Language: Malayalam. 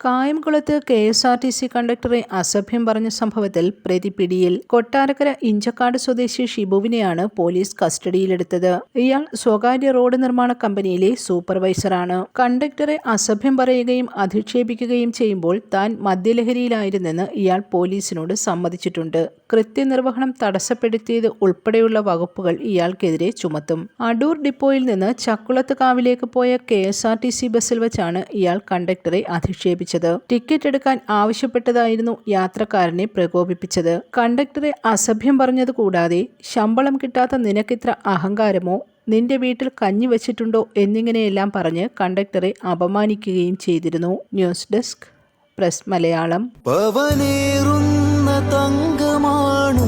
കായംകുളത്ത് K S R T C കണ്ടക്ടറെ അസഭ്യം പറഞ്ഞ സംഭവത്തിൽ പ്രതി പിടിയിൽ കൊട്ടാരക്കര ഇഞ്ചക്കാട് സ്വദേശി ഷിബുവിനെയാണ് പോലീസ് കസ്റ്റഡിയിലെടുത്തത്. ഇയാൾ സ്വകാര്യ റോഡ് നിർമ്മാണ കമ്പനിയിലെ സൂപ്പർവൈസറാണ്. കണ്ടക്ടറെ അസഭ്യം പറയുകയും അധിക്ഷേപിക്കുകയും ചെയ്യുമ്പോൾ താൻ മദ്യലഹരിയിലായിരുന്നെന്ന് ഇയാൾ പോലീസിനോട് സമ്മതിച്ചിട്ടുണ്ട്. കൃത്യനിർവഹണം തടസ്സപ്പെടുത്തിയത് ഉൾപ്പെടെയുള്ള വകുപ്പുകൾ ഇയാൾക്കെതിരെ ചുമത്തും. അടൂർ ഡിപ്പോയിൽ നിന്ന് ചക്കുളത്ത് കാവിലേക്ക് പോയ K S R T C ബസ്സിൽ വെച്ചാണ് ഇയാൾ കണ്ടക്ടറെ അധിക്ഷേപിച്ചത്. ടിക്കറ്റ് എടുക്കാൻ ആവശ്യപ്പെട്ടതായിരുന്നു യാത്രക്കാരനെ പ്രകോപിപ്പിച്ചത്. കണ്ടക്ടറെ അസഭ്യം പറഞ്ഞത് കൂടാതെ ശമ്പളം കിട്ടാത്ത നിനക്കിത്ര അഹങ്കാരമോ? നിന്റെ വീട്ടിൽ കഞ്ഞി വെച്ചിട്ടുണ്ടോ? എന്നിങ്ങനെയെല്ലാം പറഞ്ഞ് കണ്ടക്ടറെ അപമാനിക്കുകയും ചെയ്തിരുന്നു. News desk press Malayalam. തങ്കമാണു